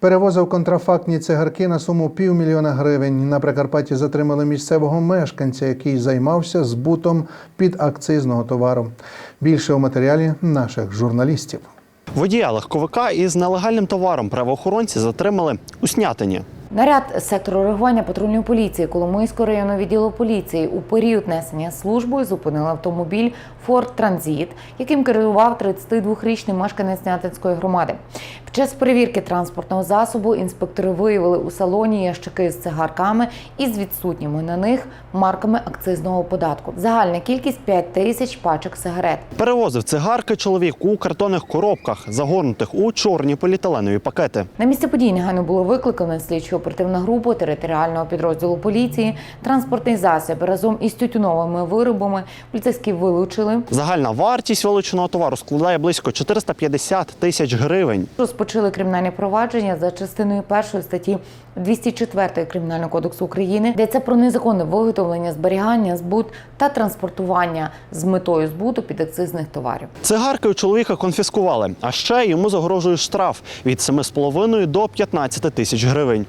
Перевозив контрафактні цигарки на суму півмільйона гривень. На Прикарпатті затримали місцевого мешканця, який займався збутом підакцизного товару. Більше у матеріалі наших журналістів. Водія легковика із нелегальним товаром правоохоронці затримали у Снятині. Наряд сектору реагування патрульної поліції Коломийського районного відділу поліції у період несення служби зупинили автомобіль Форд Транзит, яким керував 32-річний мешканець Снятинської громади. Час перевірки транспортного засобу інспектори виявили у салоні ящики з цигарками із відсутніми на них марками акцизного податку. Загальна кількість 5 тисяч пачок сигарет. Перевозив цигарки чоловік у картонних коробках, загорнутих у чорні поліетиленові пакети. На місце події негайно було викликано слідчо-оперативна група територіального підрозділу поліції, транспортний засіб разом із тютюновими виробами. Поліцейські вилучили. Загальна вартість вилученого товару складає близько 450 тисяч гривень. Розпочали кримінальне провадження за частиною першої статті 204 Кримінального кодексу України, йдеться про незаконне виготовлення, зберігання, збут та транспортування з метою збуту підакцизних товарів. Цигарки у чоловіка конфіскували, а ще йому загрожує штраф від 7,5 до 15 тисяч гривень.